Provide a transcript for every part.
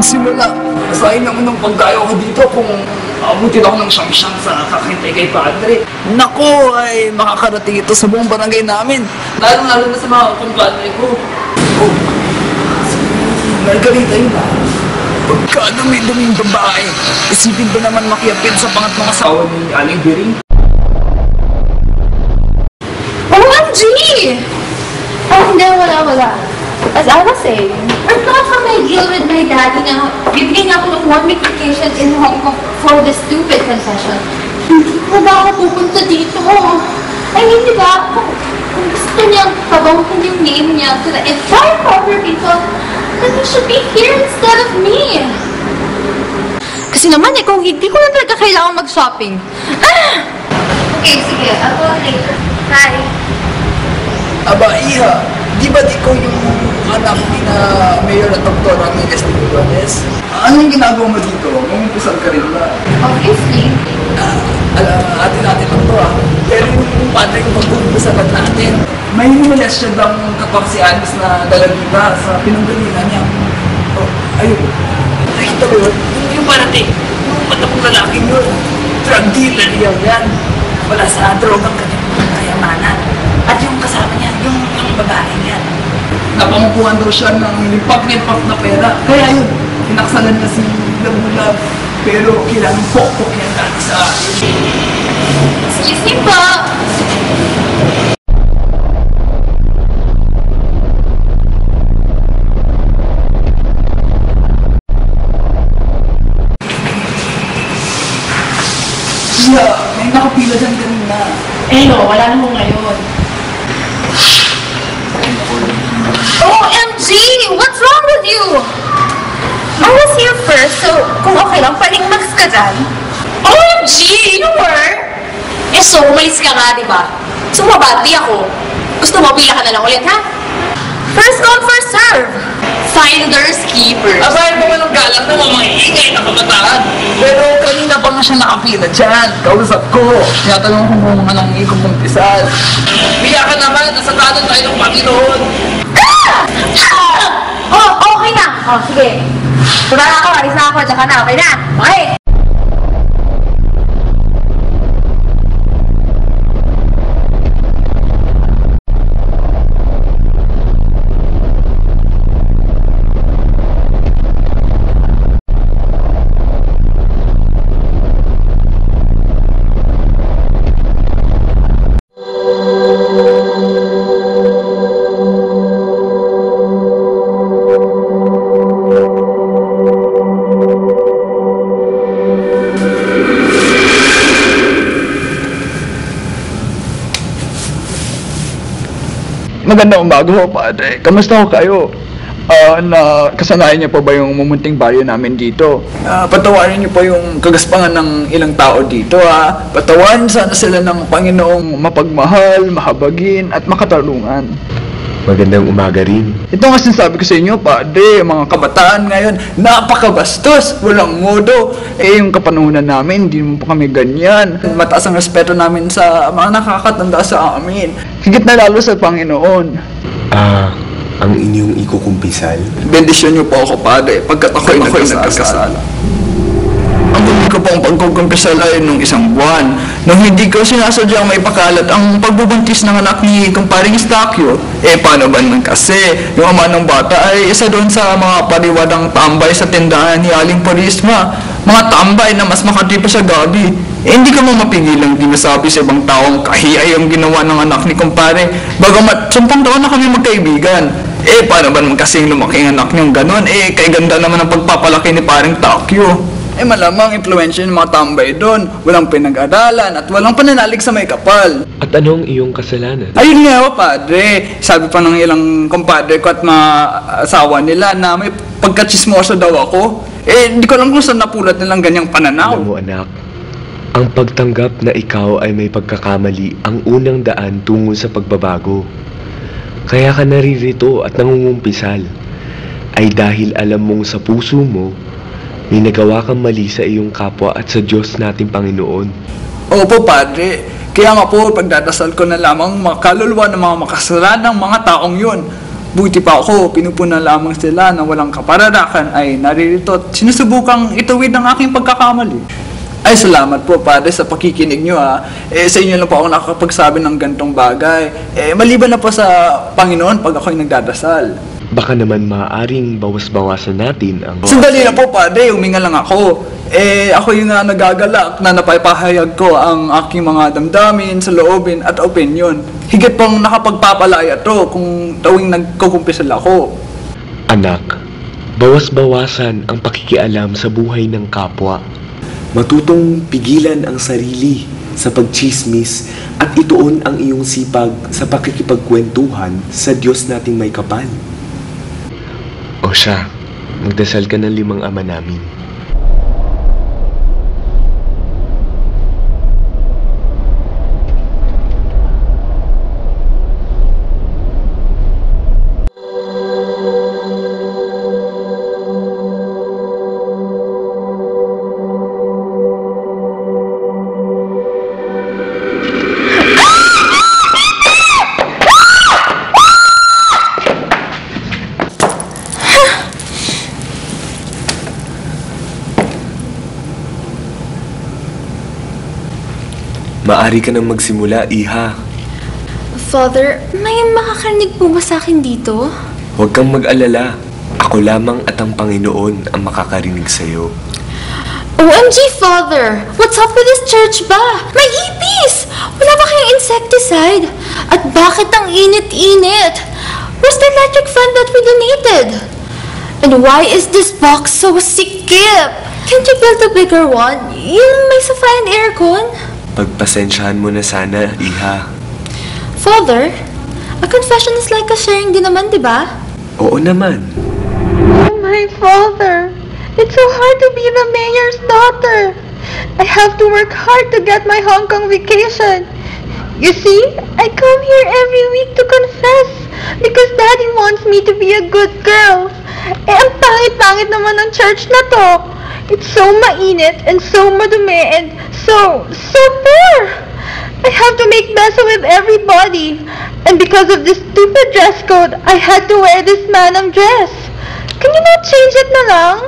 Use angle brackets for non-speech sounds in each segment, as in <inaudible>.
magsimula. Sayang naman ng pagkayo ko dito kung abutin ako ng siyang-siyang sa kakintay kay Padre. Nako, ay makakarating ito sa buong barangay namin. Lalo-lalo na sa mga kumpadre ko. Oh, Margarita yun ah. Pagkadumi-duming babae, isipin ba naman makiapit sa pangatlong asawa ni Aling Biring? OMG! Oh, hindi, wala, wala. As I was saying, we're not from my deal with my daddy na bibigyan niya ako ng one week vacation in Hong Kong for this stupid concession. Hindi ko ba ako pupunta dito? I mean, di ba, kung, kung gusto niyang pabangkin yung name niya to the entire proper people, then he should be here instead of me. Kasi naman eh, kung hindi ko na talaga kailangan mag-shopping. Ah! Okay, sige. I'll go later. Bye. Aba, Iha, di ba di ko yung anak ni na Mayor at Dr. Ramirez de Lugones? Anong ginagawa mo dito? Mumupusal ka rin ba? Obviously. Alam, atin natin lang to ah. Pero yung padre ko pagpupusalan natin, may humulas siya daw ng kapag si Anis na dalagita sa pinanggalingan niya. Oh, ayun. Nakita mo yun? Yung parating, yung matapong lalaking yun. Drug dealer yan yan. Wala sa drogang kanyang kayamanan. At yung kasama niya, yung, yung babae niya. Napamupuan daw siya ng lipak-lipak na pera. Kaya yun, pinaksalan na si Lamulab. Pero kailangan pokpok yan dati sa. Excuse me po. First, so kung okay lang, pwedeng max ka dyan. OMG! You were? Eh so, umalis ka nga, di ba? Sumabati ako. Gusto mo, pila ka na lang ulit, ha? First come, first serve. Finders keepers. Abay mo walang galang na mga ingay na kabataan. Pero kanina pa nga siya nakapila dyan. Kausap ko. Tinatanong ko kung anong ikong kumpisal. Biya ka naman, nasa tayo ng Panginoon. Oh, okay na. Oh, sige. Tuna na ako, alis na ako, tsaka na, okay Magandang umaga ho, padre. Kamusta ho kayo? Ah, na kasanayan niyo pa ba yung mumunting baryo namin dito? Ah, patawarin niyo pa yung kagaspangan ng ilang tao dito, ha? Patawan sana sila ng Panginoong mapagmahal, mahabagin, at makatarungan. Magandang umaga rin. Ito nga sinasabi ko sa inyo, padre, mga kabataan ngayon, napakabastos, walang modo. Eh, yung kapanahunan namin, hindi mo pa kami ganyan. Mataas ang respeto namin sa mga nakakatanda sa amin. Higit na lalo sa Panginoon. Ah, ang inyong ikukumpisal? Bendisyon niyo po ako, padre, pagkat ako'y nagkasala. Ko pong pagkukumpisal ay nung isang buwan. Nung hindi ko sinasadyang may pakalat ang pagbubuntis ng anak ni kumparing Stakyo. Eh, paano ba naman kasi? Yung ama ng bata ay isa doon sa mga pariwadang tambay sa tindahan ni Aling Purisma. Mga tambay na mas makati pa sa gabi. Eh, hindi ka mo mapigilang di masabi sa ibang taong kahiyay ang ginawa ng anak ni kumpare. Bagamat, sampung taon na kami magkaibigan. Eh, paano ba naman kasing lumaki ang anak niyong ganun? Eh, kay ganda naman ang pagpapalaki ni paring Takyo. Eh, malamang impluensya ng mga tambay doon. Walang pinag-aralan at walang pananalig sa may kapal. At anong iyong kasalanan? Ayun nga ho, padre. Sabi pa ng ilang kumpadre ko at mga asawa nila na may pagkachismoso daw ako. Eh, hindi ko alam kung saan napulat nilang ganyang pananaw. Alam mo anak, ang pagtanggap na ikaw ay may pagkakamali ang unang daan tungo sa pagbabago. Kaya ka naririto at nangungumpisal ay dahil alam mong sa puso mo may nagawa kang mali sa iyong kapwa at sa Diyos nating Panginoon. Opo, padre. Kaya nga po, pagdadasal ko na lamang makaluluwa ng mga makasalanang mga taong yun. Buti pa ako, pinupuna lamang sila na walang kapararakan ay naririto at sinusubukang ituwid ang aking pagkakamali. Ay, salamat po, Padre, sa pakikinig nyo, ha. Eh, sa inyo lang po ako nakakapagsabi ng gantong bagay. Eh, maliban na po sa Panginoon pag ako'y nagdadasal. Baka naman maaaring bawas-bawasan natin ang... <laughs> Sandali na po, Padre, huminga lang ako. Eh, ako yung nga nagagalak na napapahayag ko ang aking mga damdamin, sa loobin at opinion. Higit pang nakapagpapalaya to kung tawing nagkukumpisal ako. Anak, bawas-bawasan ang pakikialam sa buhay ng kapwa. Matutong pigilan ang sarili sa pagchismis at ituon ang iyong sipag sa pakikipagkwentuhan sa Diyos nating may kapal. O siya, magdasal ka ng limang ama namin. Maari ka nang magsimula, Iha. Father, may makakarinig po ba sa akin dito? Huwag kang mag-alala. Ako lamang at ang Panginoon ang makakarinig sa'yo. OMG, Father! What's up with this church ba? May ipis! Wala ba kayong insecticide? At bakit ang init-init? Where's the electric fan that we donated? And why is this box so sikip? Can't you build a bigger one? Yung may safayan aircon? Pagpasensyahan mo na sana, Iha. Father, a confession is like a sharing din naman, di ba? Oo naman. Oh my father, it's so hard to be the mayor's daughter. I have to work hard to get my Hong Kong vacation. You see, I come here every week to confess because daddy wants me to be a good girl. Eh, ang pangit-pangit naman ng church na to. It's so mainit and so madumi and so, so poor. I have to make beso with everybody. And because of this stupid dress code, I had to wear this manam dress. Can you not change it na lang?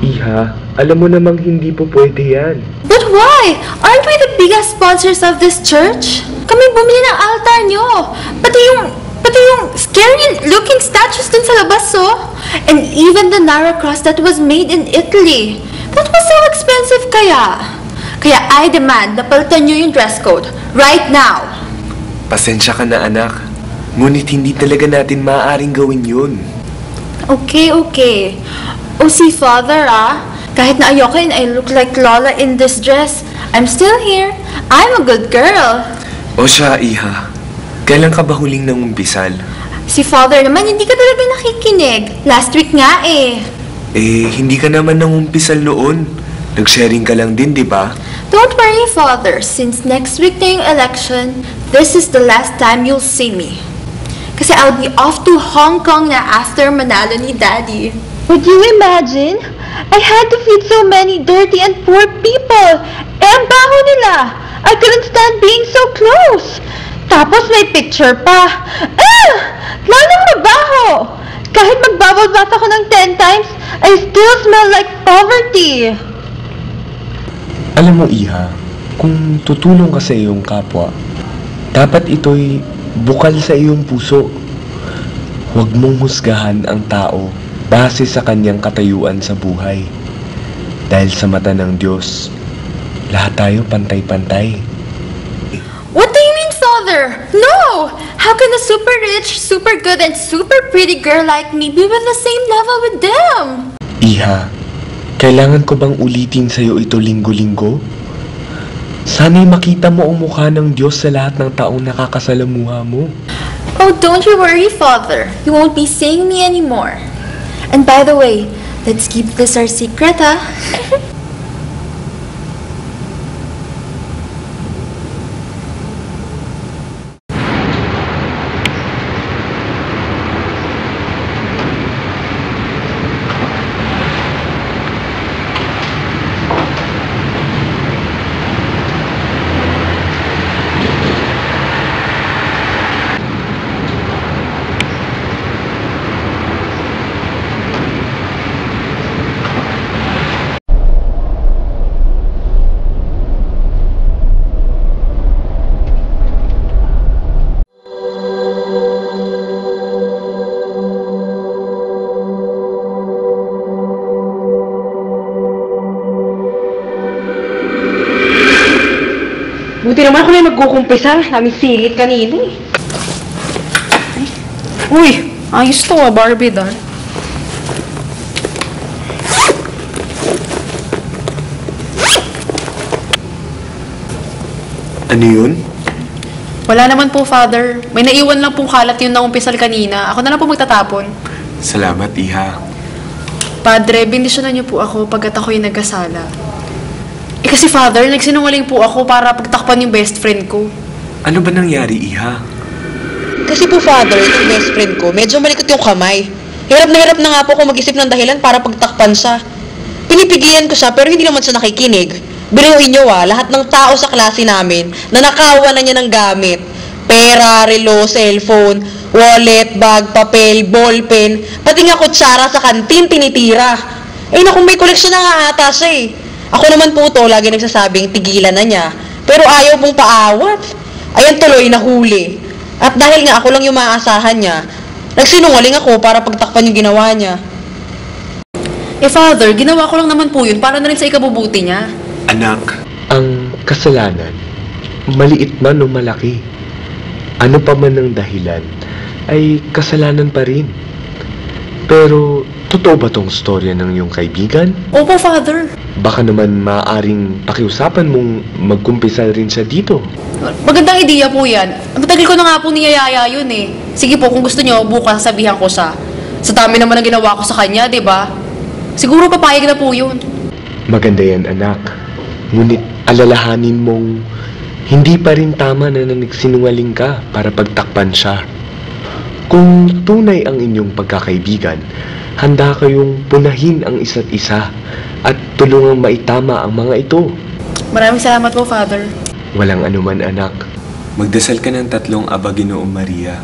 Iha, alam mo namang hindi po pwede yan. But why? Aren't we the biggest sponsors of this church? Kami bumili ng altar nyo. Pati yung, pati yung scary looking statues dun sa labas, oh. And even the narrow cross that was made in Italy. That was so expensive kaya. Kaya I demand na palitan nyo yung dress code. Right now. Pasensya ka na anak. Ngunit hindi talaga natin maaaring gawin yun. Okay, okay. Oh, see, father, ah. Kahit na ayoko and I look like Lola in this dress, I'm still here. I'm a good girl. O siya, Iha. Kailan ka ba huling nangumpisal? Si father naman, hindi ka talaga nakikinig. Last week nga eh. Eh, hindi ka naman nangumpisal noon. Nag-sharing ka lang din, di ba? Don't worry, father. Since next week na yung election, this is the last time you'll see me. Kasi I'll be off to Hong Kong na after manalo ni daddy. Would you imagine? I had to feed so many dirty and poor people. Eh, ang baho nila. I couldn't stand being so close. Tapos may picture pa. Ah! Lalong mabaho. Kahit magbubble bath ako ng 10 times, I still smell like poverty. Alam mo, Iha, kung tutulong ka sa iyong kapwa, dapat ito'y bukal sa iyong puso. Huwag mong husgahan ang tao base sa kanyang katayuan sa buhay. Dahil sa mata ng Diyos, lahat tayo pantay-pantay. What do you mean, father? No! How can a super rich, super good, and super pretty girl like me be with the same level with them? Iha, kailangan ko bang ulitin sa'yo ito linggo-linggo? Sana'y makita mo ang mukha ng Diyos sa lahat ng taong nakakasalamuha mo. Oh, don't you worry, father. You won't be seeing me anymore. And by the way, let's keep this our secret, <laughs> huh? naman ako na magkukumpisa. Naming singit kanina eh. Uy, ayos to ah, Barbie doll. Ano yun? Wala naman po, Father. May naiwan lang pong kalat yung naumpisal kanina. Ako na lang po magtatapon. Salamat, Iha. Padre, bindisyonan niyo po ako pagkat ako yung nagkasala. Eh kasi, Father, nagsinungaling po ako para pagtakpan yung best friend ko. Ano ba nangyari, Iha? Kasi po, father, yung best friend ko, medyo malikot yung kamay. Hirap na hirap na nga po ako mag-isip ng dahilan para pagtakpan siya. Pinipigilan ko siya, pero hindi naman siya nakikinig. Biruin niyo ah, lahat ng tao sa klase namin, nanakawan na niya ng gamit. Pera, relo, cellphone, wallet, bag, papel, ballpen, pati nga kutsara sa kantin tinitira. Eh naku, may koleksyon na nga ata siya eh. Ako naman po to, lagi nagsasabing tigilan na niya. Pero ayaw pong paawat. Ayan tuloy, nahuli. At dahil nga ako lang yung maaasahan niya, nagsinungaling ako para pagtakpan yung ginawa niya. Eh, Father, ginawa ko lang naman po yun para na rin sa ikabubuti niya. Anak, Ang kasalanan, maliit man o malaki, ano pa man ang dahilan, ay kasalanan pa rin. Pero, totoo ba tong storya ng iyong kaibigan? Opo, Father. Baka naman maaring pakiusapan mong magkumpisal rin siya dito. Magandang ideya po yan. Matagal ko na nga po niyayaya yun eh. Sige po, kung gusto niyo, bukas sabihan ko siya. Sa dami naman ang ginawa ko sa kanya, di ba? Siguro papayag na po yun. Maganda yan, anak. Ngunit alalahanin mong hindi pa rin tama na nagsinungaling ka para pagtakpan siya. Kung tunay ang inyong pagkakaibigan, handa kayong punahin ang isa't isa at tulungang maitama ang mga ito. Maraming salamat po, Father. Walang anuman anak. magdasal ka ng tatlong Aba Ginoong Maria.